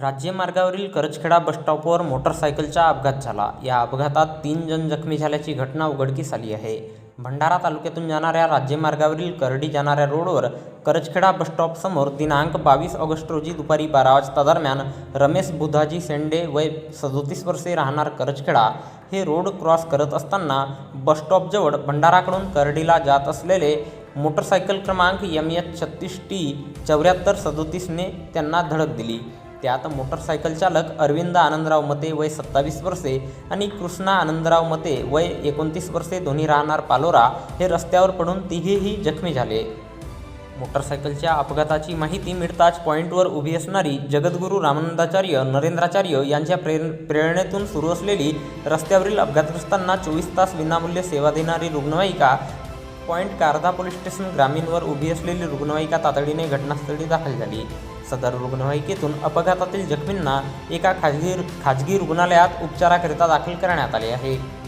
राज्यमार्गावरील करजखेडा बसस्टॉपवर मोटरसायकलचा अपघात झाला. या अपघातात तीन जण जखमी झाल्याची घटना उघडकीस आली आहे. भंडारा तालुक्यातून जाणाऱ्या राज्यमार्गावरील करडी जाणाऱ्या रोडवर करजखेडा बसस्टॉपसमोर दिनांक बावीस ऑगस्ट रोजी दुपारी बारा वाजता दरम्यान रमेश बुधाजी सेंडे वय सदोतीस वर्षे राहणार करजखेडा हे रोड क्रॉस करत असताना बसस्टॉपजवळ भंडाराकडून करडीला जात असलेले मोटरसायकल क्रमांक एम एच छत्तीस टी चौऱ्याहत्तर सदोतीसने त्यांना धडक दिली. त्यात मोटरसायकल चालक अरविंद आनंदराव मते वय सत्तावीस वर्षे आणि कृष्णा आनंदराव मते वय एकोणतीस वर्षे दोन्ही राहणार पालोरा हे रस्त्यावर पडून तिघेही जखमी झाले. मोटरसायकलच्या अपघाताची माहिती मिळताच पॉईंटवर उभी असणारी जगद्गुरू रामानंदाचार्य नरेंद्राचार्य यांच्या प्रेर प्रेरणेतून सुरू असलेली रस्त्यावरील अपघातग्रस्तांना चोवीस तास विनामूल्य सेवा देणारी रुग्णवाहिका पॉईंट कारदा पोलीस स्टेशन ग्रामीणवर उभी असलेली रुग्णवाहिका तातडीने घटनास्थळी दाखल झाली. सदर रुग्णवाहिकेतून अपघातातील जखमींना एका खाजगी खाजगी रुग्णालयात उपचाराकरिता दाखल करण्यात आले आहे.